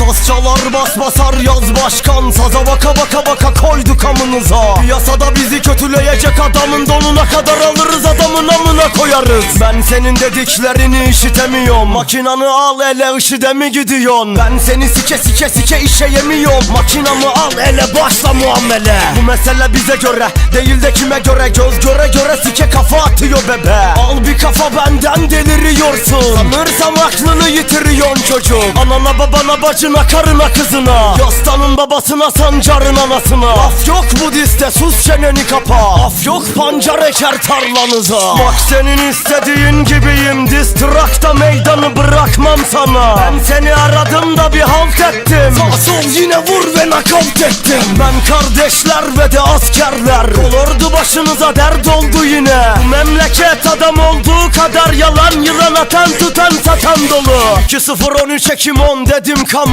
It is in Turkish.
Saz çalar bas basar yaz başkan. Saza baka baka baka koyduk amınıza. Piyasada bizi kötüleyecek adamın donuna kadar alırız adamın amına koyarız. Ben senin dediklerini işitemiyorum. Makinanı al ele IŞİD'e mi gidiyorsun? Ben seni sike sike sike işe yemiyorum. Makinamı al ele başla muamele. Bu mesele bize göre değil de kime göre? Göz göre göre sike kafa atıyor bebe. Al bir kafa benden deliriyorsun Sanırsam aklını yitiriyorsun çocuk Anana babana bacına karına kızına. Yastanın babasına sancarın anasına. Af yok Budist'te sus çeneni kapa. Af yok pancar eker tarlanıza. Bak senin istediğin gibiyim Distrakta meydanı bırakmam sana. Ben seni aradım da bir halt ettim. Sağ sol yine vur ve nakavt ettim. Ben kardeşler ve de askerler başınıza dert oldu yine. Bu memleket adam olduğu kadar yalan Yılan atan tutan satan dolu. 2-0-13 Ekim 10 dedim on